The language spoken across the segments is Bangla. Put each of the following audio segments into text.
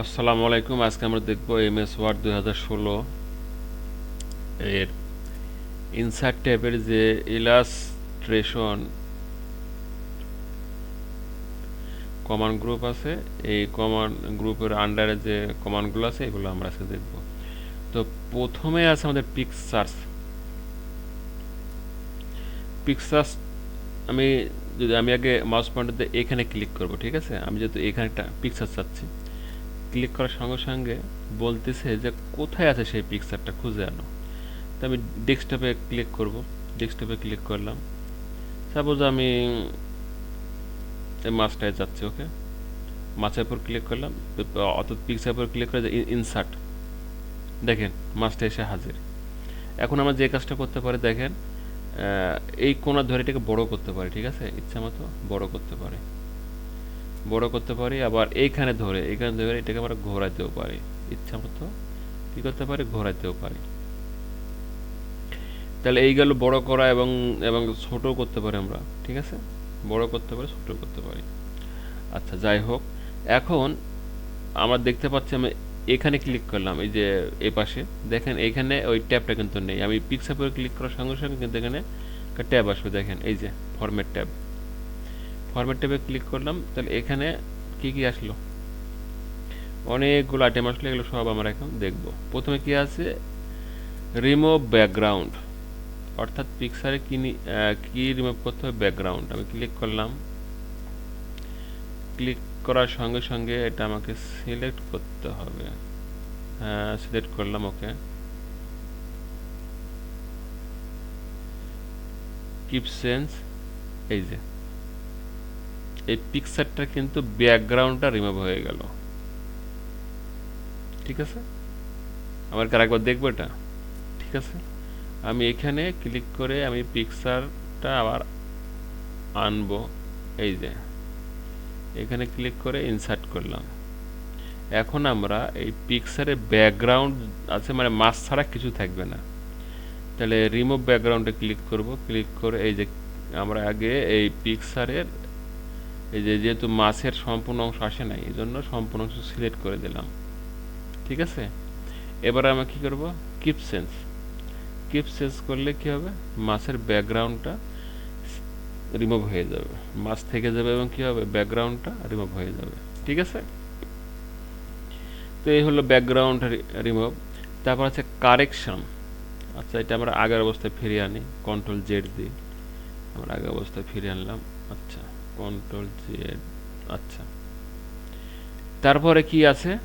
আসসালামু আলাইকুম। আজকে আমরা দেখব এম এস ওয়ার্ড দুই হাজার ষোলো এর ইনসার্ট ট্যাবের যে ইলাস্ট্রেশন কমান্ড গ্রুপ আছে, এই কমান্ড গ্রুপের আন্ডারে যে কমান্ডগুলো আছে, এগুলো আমরা আজকে দেখব। তো প্রথমে আছে আমাদের পিকচার্স পিকচার্স আমি যদি আমি আগে মাউস পয়েন্টার এখানে ক্লিক করব, ঠিক আছে? আমি যেহেতু এখানে একটা পিকচার চাচ্ছি। ক্লিক করার সঙ্গে সঙ্গে বলতেছে যে কোথায় আছে সেই পিকচারটা খুঁজে আনো। তো আমি ডেস্কটপে ক্লিক করব ডেস্কটপে ক্লিক করলাম। সাপোজ আমি এই মাছটায় যাচ্ছি ওকে মাছের উপর ক্লিক করলাম, অর্থাৎ পিকচার উপর ক্লিক করে ইনসার্ট দেখেন, মাছটা এসে হাজির। এখন আমরা যে কাজটা করতে পারি, দেখেন এই কোনা ধরে এটাকে বড় করতে পারি, ঠিক আছে? ইচ্ছা মতো বড় করতে পারি। বড় করতে পারি, আবার এইখানে ধরে এইখানে ধরে এটাকে আমরা ঘোরাতেও পারি। ইচ্ছা মতো কি করতে পারি? ঘোরাতেও পারি। তাহলে এই গেল বড় করা এবং এবং ছোট করতে পারি আমরা, ঠিক আছে? বড় করতে পারি, ছোট করতে পারি। আচ্ছা যাই হোক, এখন আমরা দেখতে পাচ্ছি আমি এখানে ক্লিক করলাম, এই যে এই পাশে। দেখেন, এখানে ওই ট্যাবটা কিন্তু নেই। আমি পিকচার পরে ক্লিক করার সঙ্গে সঙ্গে কিন্তু এখানে একটা ট্যাব আসবে, দেখেন, এই যে ফরম্যাট ট্যাব ফরম্যাট ট্যাবে ক্লিক করলাম, তাহলে এখানে কি কি আসলো? অনেকগুলো আইটেম আসলো, এগুলো সব আমরা এখন দেখব। প্রথমে কি আছে? রিমুভ ব্যাকগ্রাউন্ড অর্থাৎ পিকচারে কি কি রিমুভ করতে হবে? ব্যাকগ্রাউন্ড আমি ক্লিক করলাম। ক্লিক করার সঙ্গে সঙ্গে এটা আমাকে সিলেক্ট করতে হবে। হ্যাঁ সিলেক্ট করলাম ওকে কিপ সেন্স এই যে। এই পিকচারটা কিন্তু ব্যাকগ্রাউন্ডটা রিমুভ হয়ে গেল। ঠিক আছে? আমার কি আরেকবার দেখব এটা? ঠিক আছে? আমি এখানে ক্লিক করে আমি পিকচারটা আবার আনব। এই যে, এখানে ক্লিক করে ইনসার্ট করলাম। এখন আমরা এই পিকচারে ব্যাকগ্রাউন্ড আছে মানে মাছ ছাড়া কিছু থাকবে না। তাহলে রিমুভ ব্যাকগ্রাউন্ডে ক্লিক করব। ক্লিক করে এই যে, আমরা আগে এই পিকচারের এই যে যেহেতু মাছের সম্পূর্ণ অংশ আসে নাই এই জন্য সম্পূর্ণ অংশ সিলেক্ট করে দিলাম। ঠিক আছে? এবার আমরা কি করব? কিপ সেন্স কিপ সেন্স করলে কি হবে? মাছের ব্যাকগ্রাউন্ডটা রিমুভ হয়ে যাবে। মাছ থেকে যাবে এবং কি হবে? ব্যাকগ্রাউন্ডটা রিমুভ হয়ে যাবে। ঠিক আছে? তো এই হলো ব্যাকগ্রাউন্ড রিমুভ তারপর আছে কারেকশন আচ্ছা এটা আমরা আগের অবস্থায় ফিরিয়ে আনি। কন্ট্রোল জেড দিই আমরা আগের অবস্থায় ফিরিয়ে আনলাম। আচ্ছা। কন্ট্রোল জেড আচ্ছা। তারপরে কি আছে?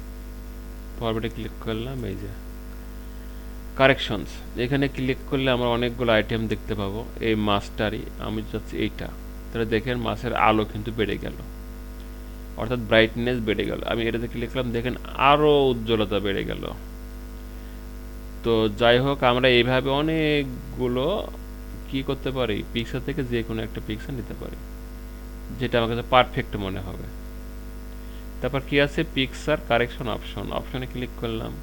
ফরম্যাটে ক্লিক করলাম, এই যে। কারেকশনস এখানে ক্লিক করলে আমরা অনেকগুলো আইটেম দেখতে পাবো। এই মাছটারই আমি চাচ্ছি এইটা। তাহলে দেখেন মাছের আলো কিন্তু বেড়ে গেল। অর্থাৎ ব্রাইটনেস বেড়ে গেল। আমি এটাতে ক্লিক করলাম, দেখেন আরও উজ্জ্বলতা বেড়ে গেল। তো যাই হোক, আমরা এইভাবে অনেকগুলো কি করতে পারি? পিকচার থেকে যে কোনো একটা পিকচার নিতে পারি। যেটা আমার কাছে পারফেক্ট মনে হবে। তারপর কি আছে? পিকচার কারেকশন অপশন অপশনে ক্লিক করলাম।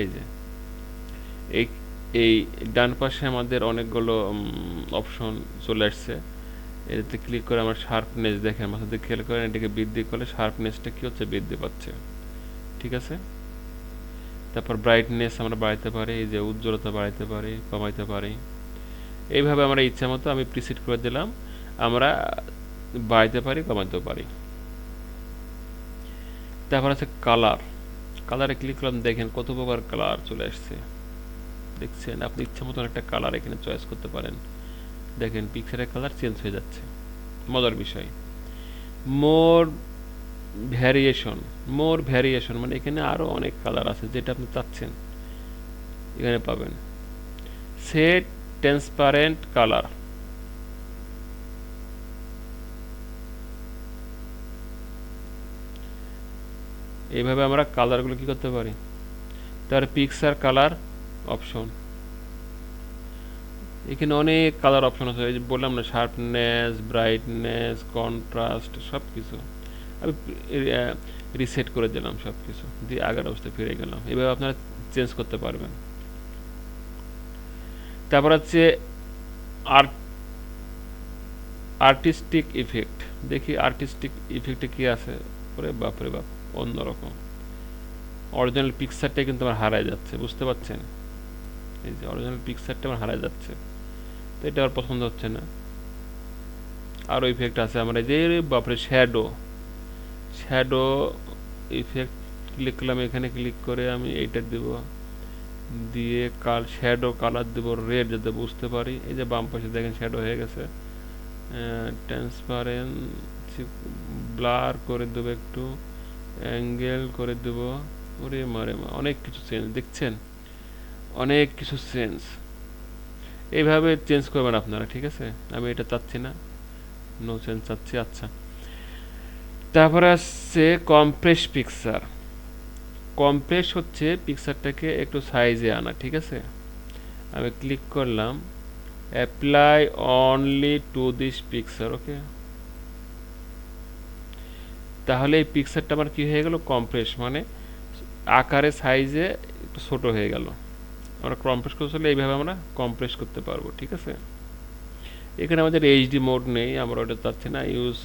এই যে। এই এই ডান পাশে আমাদের অনেকগুলো অপশন চলে আসছে। এটাতে ক্লিক করে আমার শার্পনেস দেখেন মাথাতে খেয়াল করেন, এটাকে বৃদ্ধি করলে শার্পনেসটা কি হচ্ছে? বৃদ্ধি পাচ্ছে। ঠিক আছে? তারপর ব্রাইটনেস আমরা বাড়াইতে পারি, এই যে উজ্জ্বলতা বাড়াইতে পারি, কমাইতে পারি। এইভাবে আমরা ইচ্ছা মতো আমি প্রিসিট করে দিলাম। আমরা বাড়াইতে পারি, কমাইতেও পারি। তারপর আছে কালার কালারে ক্লিক করলাম, দেখেন কত প্রকার কালার চলে আসছে। দেখছেন, আপনি ইচ্ছা মতন একটা কালার এখানে চয়েস করতে পারেন। দেখেন পিকচারের কালার চেঞ্জ হয়ে যাচ্ছে। মজার বিষয়। মোর ভ্যারিয়েশন মোর ভ্যারিয়েশন মানে এখানে আরও অনেক কালার আছে যেটা আপনি চাচ্ছেন। এখানে পাবেন। সেট ট্রান্সপারেন্ট কালার এইভাবে আমরা কালারগুলো কি করতে পারি? তার পিকচার কালার অপশন এখানে অনেক কালার অপশন আছে। এই যে বললাম না শার্পনেস ব্রাইটনেস কন্ট্রাস্ট সব কিছু আমি রিসেট করে দিলাম সব কিছু দিয়ে আগের অবস্থায় ফিরে গেলাম। এভাবে আপনারা চেঞ্জ করতে পারবেন। তারপর হচ্ছে আর্ট আর্টিস্টিক ইফেক্ট দেখি আর্টিস্টিক ইফেক্টে কি আছে? ওরে বাপরে বাপ, অন্যরকম। অরিজিনাল পিকচারটা কিন্তু আমার হারায় যাচ্ছে, বুঝতে পারছেন? এই যে অরিজিনাল পিকচারটা আমার হারায় যাচ্ছে। তো এটা আমার পছন্দ হচ্ছে না। আরও ইফেক্ট আছে আমার, এই যে বাপরে শ্যাডো শ্যাডো ইফেক্ট ক্লিক করলাম, এখানে ক্লিক করে আমি এইটা দেব। দিয়ে কাল শ্যাডো কালার দেব রেড যাতে বুঝতে পারি। এই যে বাম পাশে দেখেন শ্যাডো হয়ে গেছে। ট্রান্সপারেন্সি ব্লার করে দেবো একটু অ্যাঙ্গেল করে দেবো। ওরে মারে অনেক কিছু চেঞ্জ দেখছেন? অনেক কিছু চেঞ্জ এইভাবে চেঞ্জ করবেন আপনারা, ঠিক আছে? আমি এটা চাচ্ছি না। নো চেঞ্জ চাচ্ছি আচ্ছা। তারপরে আসছে কম্প্রেস পিকচার কম্প্রেস হচ্ছে পিকচারটাকে একটু সাইজে আনা, ঠিক আছে? আমি ক্লিক করলাম apply only to this picture okay তাহলে এই পিকচারটা আমার কি হয়ে গেল? কম্প্রেস মানে আকারে সাইজে একটু ছোট হয়ে গেল। আমরা কম্প্রেস করতে হলে এইভাবে আমরা কম্প্রেস করতে পারব, ঠিক আছে? এখানে আমাদের এইচডি মোড নেই, আমরা ওটা চাচ্ছি না ইউজ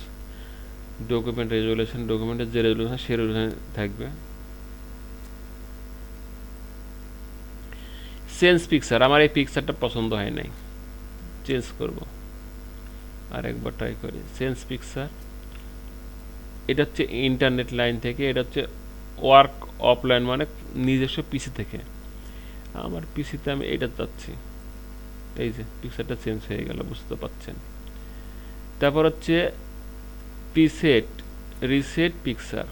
ডকুমেন্ট রেজুলেশন ডকুমেন্টের যে রেজুলেশন সে রেজুলেশন থাকবে। চেঞ্জ পিকচার আমার এই পিকচারটা পছন্দ হয় নাই। চেঞ্জ করব। আর একবার ট্রাই করি। চেঞ্জ পিকচার এটা হচ্ছে ইন্টারনেট লাইন থেকে, এটা হচ্ছে ওয়ার্ক অফলাইন মানে নিজস্ব পিসি থেকে। আমার পিসিতে আমি এটা চাচ্ছি। এই যে পিকচারটা চেঞ্জ হয়ে গেল, বুঝতে পারছেন। তারপর হচ্ছে পিসেট রিসেট পিকচার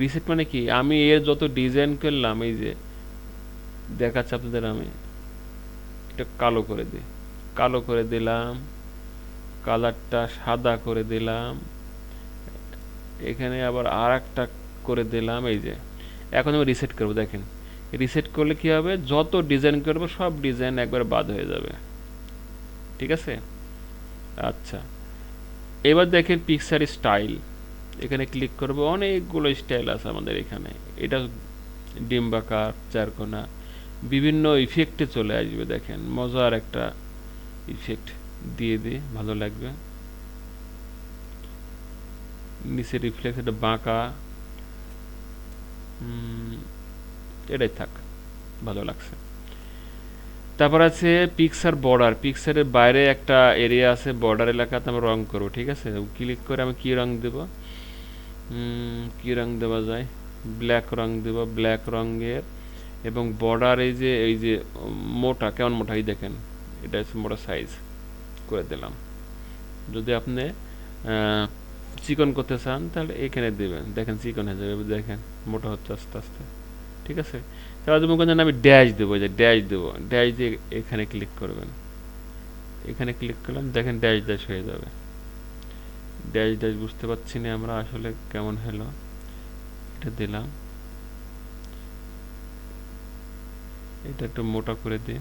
রিসেট মানে কি? আমি এর যত ডিজাইন করলাম, এই যে দেখাচ্ছে আপনাদের আমি। এটা কালো করে দিই। কালো করে দিলাম। কালারটা সাদা করে দিলাম। এখানে আবার আর একটা করে দিলাম, এই যে। এখন আমি রিসেট করব, দেখেন। রিসেট করলে কি হবে? যত ডিজাইন করব, সব ডিজাইন একবার বাদ হয়ে যাবে। ঠিক আছে? আচ্ছা। এবার দেখেন পিকচার স্টাইল এখানে ক্লিক করব, অনেকগুলো স্টাইল আছে আমাদের এখানে। এটা ডিম্বাকার চারকোনা। বিভিন্ন ইফেক্টে চলে আসবে, দেখেন। মজার একটা ইফেক্ট দিয়ে দিয়ে ভালো লাগবে। নিচে রিফ্লেক্স এটা বাঁকা। এটাই থাক, ভালো লাগছে। তারপর আছে পিকচার বর্ডার পিকচারের বাইরে একটা এরিয়া আছে বর্ডার এলাকাতে আমরা রং করব, ঠিক আছে? ক্লিক করে আমি কি রং দেব? কি রং দেওয়া যায়? ব্ল্যাক রং দেব ব্ল্যাক রঙের। এবং বর্ডার এই যে এই যে মোটা, কেমন মোটা, এই দেখেন, এটা হচ্ছে মোটা সাইজ করে দিলাম। যদি আপনি চিকন করতে চান, তাহলে এখানে দেবেন। দেখেন চিকন হয়ে যাবে, দেখেন, মোটা হচ্ছে আস্তে আস্তে। ঠিক আছে? তাহলে তুমি কোন আমি ড্যাশ দেবো যে ড্যাশ দেবো। ড্যাশ দিয়ে এখানে ক্লিক করবেন। এখানে ক্লিক করলাম, দেখেন ড্যাশ ড্যাশ হয়ে যাবে। ড্যাশ ড্যাশ বুঝতে পারছি না আমরা আসলে কেমন হলো। এটা দিলাম। এটা একটু মোটা করে দিই।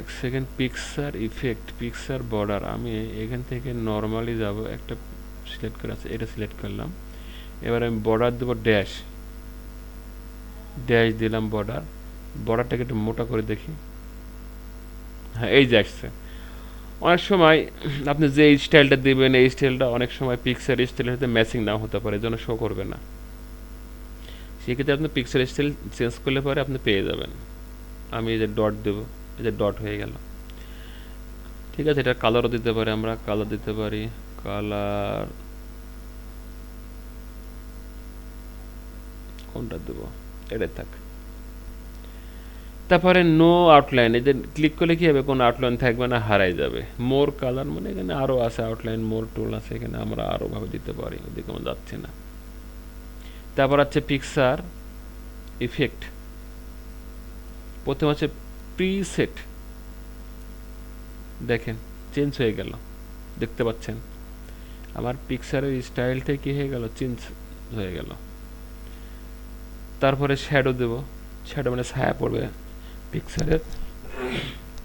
এক second picture effect picture border আমি এখান থেকে নর্মালি যাব, একটা সিলেক্ট করে আছে, এটা সিলেক্ট করলাম। এবার আমি বর্ডার দেবো ড্যাশ ড্যাশ দিলাম বর্ডার বর্ডারটাকে একটু মোটা করে দেখি। হ্যাঁ এই যে আসছে। অনেক সময় আপনি যে স্টাইলটা দেবেন, এই স্টাইলটা অনেক সময় পিকচার স্টাইলের সাথে ম্যাচিং নাও হতে পারে যেন শো করবে না। সেক্ষেত্রে আপনি পিকচার স্টাইল চেঞ্জ করলে পরে আপনি পেয়ে যাবেন। আমি এই যে ডট দেবো, এই যে ডট হয়ে গেল। ঠিক আছে, এটা কালারও দিতে পারি আমরা কালার দিতে পারি কালার কোনটা দেবো? এটাই থাক। তারপরে নো আউটলাইন এই যে ক্লিক করলে কি হবে? কোনো আউটলাইন থাকবে না, হারাই যাবে। মোর কালার মানে এখানে আরও আছে আউটলাইন মোর টুল আছে, এখানে আমরা আরও ভাবে দিতে পারি। ওদিকে আমরা যাচ্ছি না। তারপর আছে পিকচার ইফেক্ট প্রথম হচ্ছে প্রিসেট দেখেন চেঞ্জ হয়ে গেল। দেখতে পাচ্ছেন? আমার পিকচারের স্টাইলটা কী হয়ে গেল? চেঞ্জ হয়ে গেল। তারপরে শ্যাডো দেব। শ্যাডো মানে ছায়া পড়বে। পিকচারের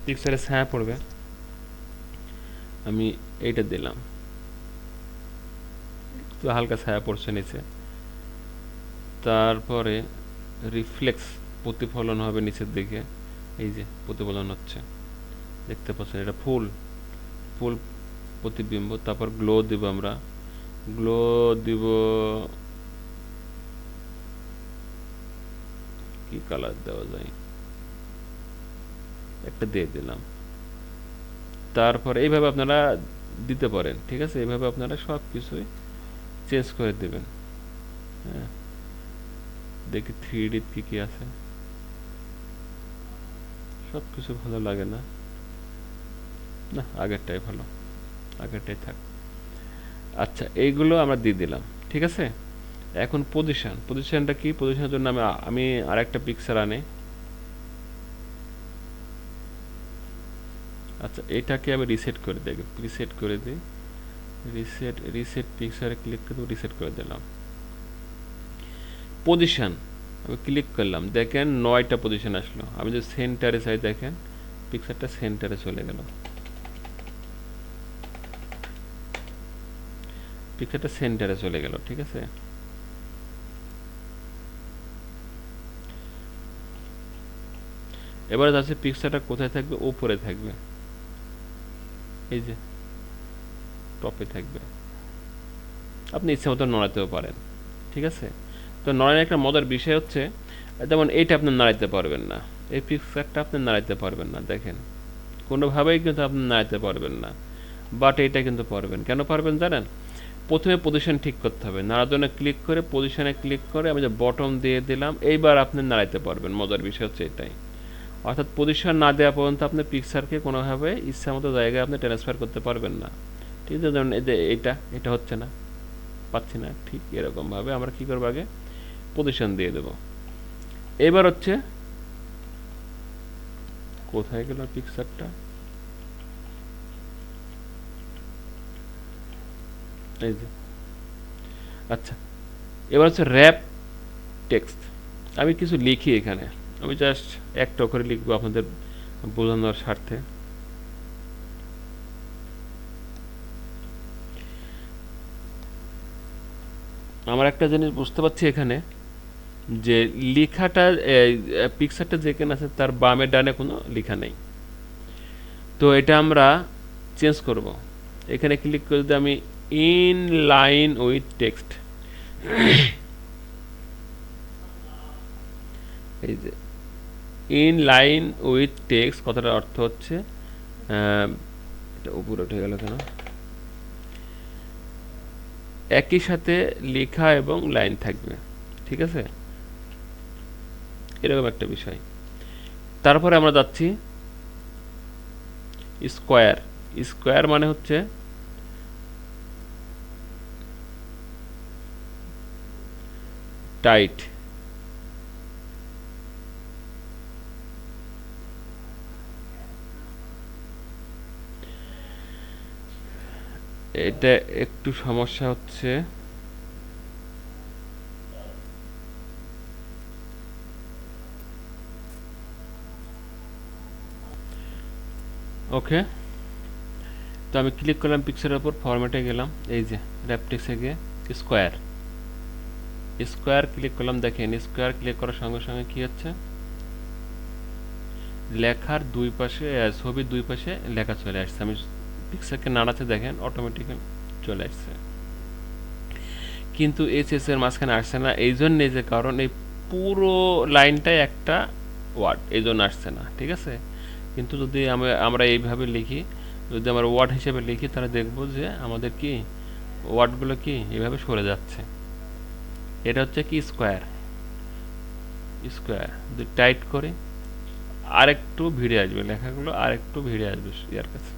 পিকচারে ছায়া পড়বে। আমি এইটা দিলাম। তো হালকা ছায়া পড়ছে নিচে। তারপরে রিফ্লেক্স প্রতিফলন হবে নিচের দিকে। এই যে প্রতিফলন হচ্ছে। দেখতে পাচ্ছেন এটা ফুল। ফুল প্রতিবিম্ব। তারপর গ্লো দিব আমরা। গ্লো দিব কি কালার দেওয়া যায়? একটা দিয়ে দিলাম। তারপর এইভাবে আপনারা দিতে পারেন, ঠিক আছে? এইভাবে আপনারা সব কিছুই চেঞ্জ করে দেবেন। দেখি থ্রি ডি কি কি আছে? সব কিছু ভালো লাগে না। না, আগেরটাই ভালো। আগেরটাই থাক। আচ্ছা এইগুলো আমরা দিয়ে দিলাম, ঠিক আছে? এখন পজিশন পজিশনটা কি? পজিশনের জন্য আমি আমি আরেকটা পিকচার আনি। আচ্ছা এটাকে আমি রিসেট করে দিই। রিসেট করে দিই। রিসেট রিসেট পিকচারে ক্লিক করে রিসেট করে দিলাম। পজিশন আমি ক্লিক করলাম, দেখেন নয়টা পজিশন আসলো। আমি যদি সেন্টারে চাই, দেখেন পিকচারটা সেন্টারে চলে গেল। পিকচারটা সেন্টারে চলে গেল, ঠিক আছে? এবারে যাচ্ছে পিকচারটা কোথায় থাকবে? উপরে থাকবে। এই যে টপে থাকবে। আপনি ইচ্ছে মতো নড়াতেও পারেন, ঠিক আছে? তো নড়ানোর একটা মজার বিষয় হচ্ছে, যেমন এইটা আপনি নাড়াইতে পারবেন না। এই পিকচারটা আপনি নাড়াইতে পারবেন না, দেখেন। কোনোভাবেই কিন্তু আপনি নাড়াইতে পারবেন না। বাট এটা কিন্তু পারবেন। কেন পারবেন জানেন? প্রথমে পজিশন ঠিক করতে হবে। নাড়ার জন্য ক্লিক করে পজিশনে ক্লিক করে আমি যে বটম দিয়ে দিলাম, এইবার আপনি নাড়াইতে পারবেন। মজার বিষয় হচ্ছে এটাই। অর্থাৎ পজিশন না দেওয়া পর্যন্ত আপনি পিকচারকে কোনোভাবে ইচ্ছা মতো জায়গায় আপনি ট্রান্সফার করতে পারবেন না। ঠিক আছে? যেমন এই যে এইটা, এটা হচ্ছে না। পাচ্ছি না। ঠিক এরকমভাবে আমরা কী করব আগে? পজিশন দিয়ে দেব। এবার হচ্ছে, কোথায় গেল পিকচারটা আচ্ছা এবার হচ্ছে র্যাপ টেক্সট আমি কিছু লিখি এখানে। আমি জাস্ট একটা করে লিখব আপনাদের বোঝানোর স্বার্থে। আমার একটা জিনিস বুঝতে পারছি এখানে। যে লেখাটা পিকচারটা যেখানে আছে, তার বামে ডানে কোনো লেখা নেই। তো এটা আমরা চেঞ্জ করব। এখানে ক্লিক করে যদি আমি ইন লাইন উইথ টেক্সট এই যে ইন লাইন উইথ টেক্সট কথাটার অর্থ হচ্ছে এটা উপরে উঠে গেল কেন? একই সাথে লেখা এবং লাইন থাকবে, ঠিক আছে? এরকম একটা বিষয়। তারপরে আমরা যাচ্ছি স্কোয়ার। স্কোয়ার মানে হচ্ছে টাইট। এটা একটু সমস্যা হচ্ছে ওকে তো আমি ক্লিক করলাম পিকচারের উপর ফরম্যাটে গেলাম, এই যে র্যাপটেক্সে গিয়ে স্কোয়ার স্কোয়ার ক্লিক করলাম, দেখেন স্কোয়ার ক্লিক করার সঙ্গে সঙ্গে কি হচ্ছে? লেখার দুই পাশে ছবির দুই পাশে লেখা চলে আসছে। আমি পিকচারকে নাড়াতে দেখেন অটোমেটিক্যালি চলে আসছে। কিন্তু এইচ এস এর মাঝখানে আসছে না, এই জন্যে যে কারণ এই পুরো লাইনটাই একটা ওয়ার্ড এই জন্য আসছে না, ঠিক আছে? কিন্তু যদি আমরা এইভাবে লিখি, যদি আমরা ওয়ার্ড হিসেবে লিখি, তাহলে দেখব যে আমাদের কি ওয়ার্ডগুলো কি এইভাবে সরে যাচ্ছে। এটা হচ্ছে কি স্কোয়ার স্কোয়ার যদি টাইট করে, আরেকটু ভিড়ে আসবে লেখাগুলো, আরেকটু ভিড়ে আসবে ইয়ার কাছে।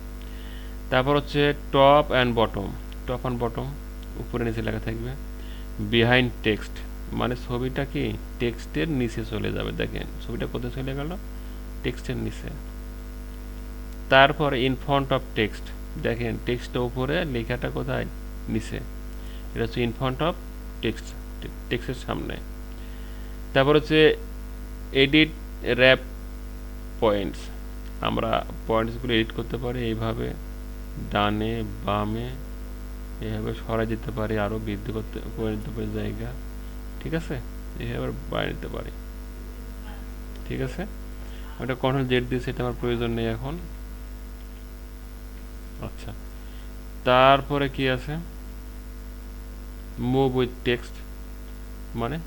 তারপর হচ্ছে top and bottom top and bottom উপরে নিচে লেখা থাকবে বিহাইন্ড টেক্সট মানে ছবিটা কি টেক্সটের নিচে চলে যাবে, দেখেন, ছবিটা কোথায় চলে গেল? টেক্সটের নিচে। তারপর ইন ফ্রন্ট অফ টেক্সট দেখেন টেক্সটের উপরে লেখাটা কোথায়? নিচে। এটা হচ্ছে ইন ফ্রন্ট অফ টেক্সট টেক্সটের সামনে। তারপর হচ্ছে এডিট র্যাপ পয়েন্টস আমরা পয়েন্টসগুলো এডিট করতে পারি, এইভাবে ডানে, বামে, এইভাবে সরা যেতে পারি আরও বৃদ্ধি করতে, করে পারি জায়গা। ঠিক আছে? এইভাবে বাড়িয়ে নিতে পারি। ঠিক আছে? ওটা কন্ট্রোল জেড দিয়েছে, এটা আমার প্রয়োজন নেই এখন। আচ্ছা। তারপরে কি আছে? মুভ উইথ টেক্সট মানে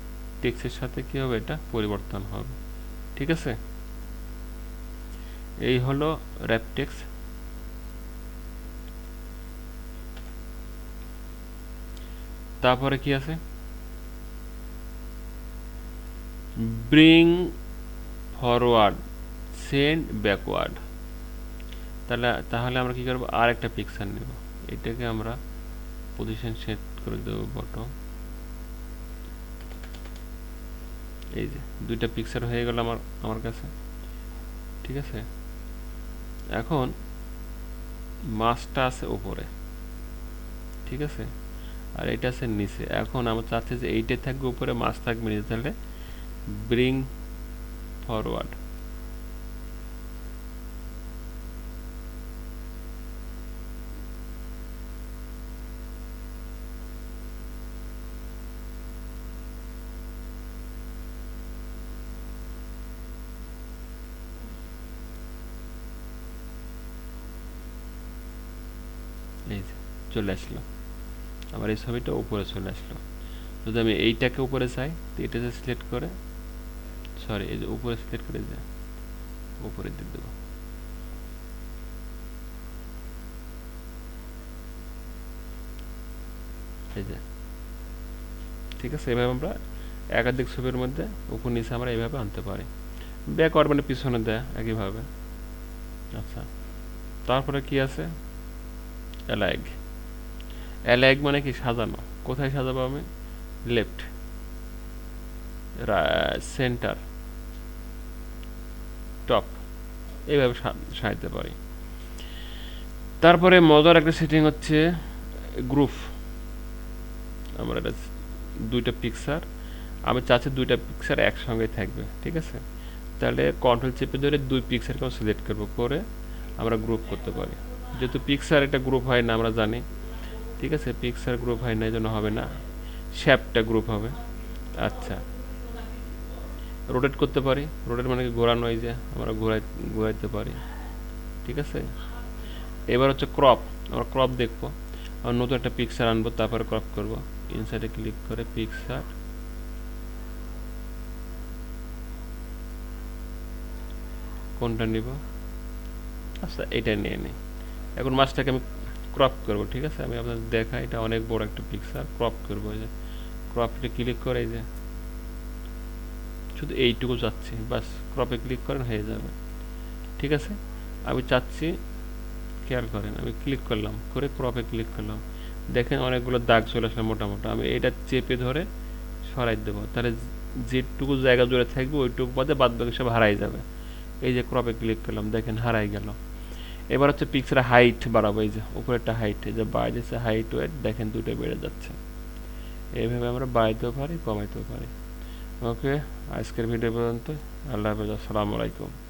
টেক্সটের সাথে কি হবে? এটা পরিবর্তন হবে। ঠিক আছে? এই হলো র্যাপ টেক্সট তারপরে কি আছে? ব্রিং ফরওয়ার্ড সেন্ড ব্যাকওয়ার্ড তাহলে তাহলে আমরা কি করব? আর একটা পিকচার নেব। এটাকে আমরা পজিশন সেট করে দেব বটম এই যে, দুইটা পিকচার হয়ে গেল আমার আমার কাছে। ঠিক আছে? এখন মাছটা আছে উপরে। ঠিক আছে? আর এটা আছে নিচে। এখন আমরা চাচ্ছি যে এইটাই থাকবে উপরে মাছ থাকবে নিচে। তাহলে ব্রিং ফরওয়ার্ড এই চলে আসলো। আমার এই ছবিটা উপরে চলে আসলো। যদি আমি এইটাকে উপরে চাই, তো এটাতে সিলেক্ট করে সরি এই যে উপরে সিলেক্ট করে যে, উপরে দিয়ে দেবো। এই যে, ঠিক আছে, এভাবে আমরা একাধিক ছবির মধ্যে উপর নিচে আমরা এইভাবে আনতে পারি। ব্যাকওয়ার্ড মানে পিছনে দেয়, একইভাবে। আচ্ছা তারপরে কি আছে? অ্যালাইগ অ্যালাইগ মানে কি সাজানো? কোথায় সাজাবো আমি? লেফট সেন্টার টপ এইভাবে সাজাতে পারি। তারপরে মজার একটা সেটিং হচ্ছে গ্রুপ আমার এটা দুইটা পিকচার আমি চাচ্ছি দুইটা পিকচার একসঙ্গে থাকবে, ঠিক আছে? তাহলে কন্ট্রোল চেপে ধরে দুই পিকচারকে আমরা সিলেক্ট করব, করে আমরা গ্রুপ করতে পারি। যেহেতু পিকচার একটা গ্রুপ হয় না, আমরা জানি। ঠিক আছে? পিকচার গ্রুপ হয় না এই জন্য হবে না। শ্যাপটা গ্রুপ হবে। আচ্ছা। রোটেট করতে পারি। রোটেট মানে কি ঘোরানো? এই যে আমরা ঘোরাই, ঘোরাইতে পারি। ঠিক আছে? এবার হচ্ছে ক্রপ আমরা ক্রপ দেখব। আর নতুন একটা পিকচার আনব, তারপরে ক্রপ করব। ইনসাইডে ক্লিক করে পিকচার কোনটা নিব? আচ্ছা এটা নিয়ে নিই এখন মাছটাকে আমি ক্রপ করব, ঠিক আছে? আমি আপনাদের দেখাই, এটা অনেক বড় একটা পিকচার ক্রপ করব এই যে। ক্রপে ক্লিক করে এই যে। শুধু এইটুকু চাচ্ছি বাস ক্রপে ক্লিক করেন, হয়ে যাবে। ঠিক আছে? আমি চাচ্ছি, খেয়াল করেন, আমি ক্লিক করলাম, করে ক্রপে ক্লিক করলাম। দেখেন অনেকগুলো দাগ চলে আসলে মোটামোটা, আমি এটা চেপে ধরে সরাই দেবো। তাহলে যেটুকু জায়গা জুড়ে থাকবে, ওইটুকু বাদে বাদ বাকি সব হারাই যাবে। এই যে ক্রপে ক্লিক করলাম, দেখেন হারাই গেল। এবার হচ্ছে পিকচারের হাইট বাড়াবো, এই যে উপরেরটা হাইট এই যে বাইরেছে হাইট ওয়েট দেখেন দুটো বেড়ে যাচ্ছে। এইভাবে আমরা বাড়াইতেও পারি, কমাইতেও পারি। ওকে, আজকের ভিডিও পর্যন্ত। আল্লাহ হাফেজ, আসসালামু আলাইকুম।